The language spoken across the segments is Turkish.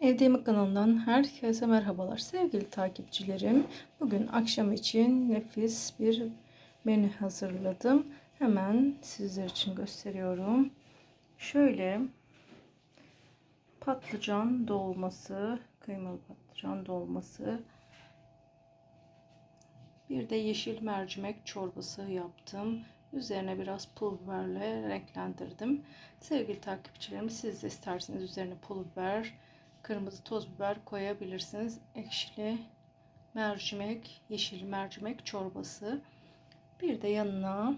Evde Yemek kanalından herkese merhabalar sevgili takipçilerim. Bugün akşam için nefis bir menü hazırladım. Hemen sizler için gösteriyorum. Şöyle patlıcan dolması, kıymalı patlıcan dolması, bir de yeşil mercimek çorbası yaptım. Üzerine biraz pul biberle renklendirdim. Sevgili takipçilerim siz de isterseniz üzerine pul biber, kırmızı toz biber koyabilirsiniz. Ekşili mercimek, yeşil mercimek çorbası. Bir de yanına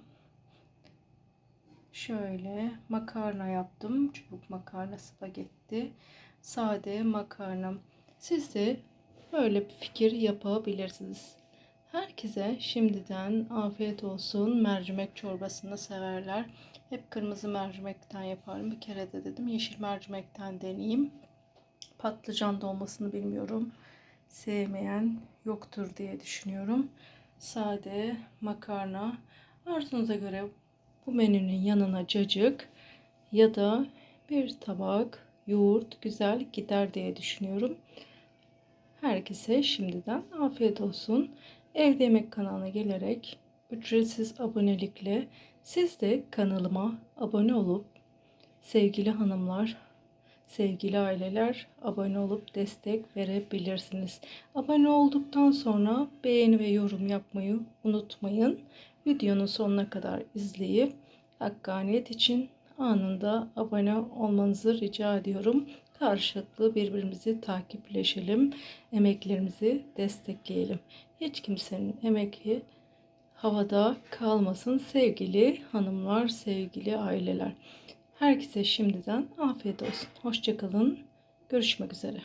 şöyle makarna yaptım. Çubuk makarna spagetti. Sade makarna. Siz de böyle bir fikir yapabilirsiniz. Herkese şimdiden afiyet olsun. Mercimek çorbasını severler. Hep kırmızı mercimekten yaparım. Bir kere de dedim yeşil mercimekten deneyeyim. Patlıcan dolmasını bilmiyorum. Sevmeyen yoktur diye düşünüyorum. Sade makarna. Arzunuza göre bu menünün yanına cacık ya da bir tabak yoğurt güzel gider diye düşünüyorum. Herkese şimdiden afiyet olsun. Evde Yemek kanalına gelerek ücretsiz abonelikle siz de kanalıma abone olup sevgili hanımlar, sevgili aileler abone olup destek verebilirsiniz. Abone olduktan sonra beğeni ve yorum yapmayı unutmayın. Videonun sonuna kadar izleyip hakkaniyet için anında abone olmanızı rica ediyorum. Karşılıklı birbirimizi takipleşelim, emeklerimizi destekleyelim. Hiç kimsenin emeği havada kalmasın sevgili hanımlar, sevgili aileler. Herkese şimdiden afiyet olsun. Hoşçakalın. Görüşmek üzere.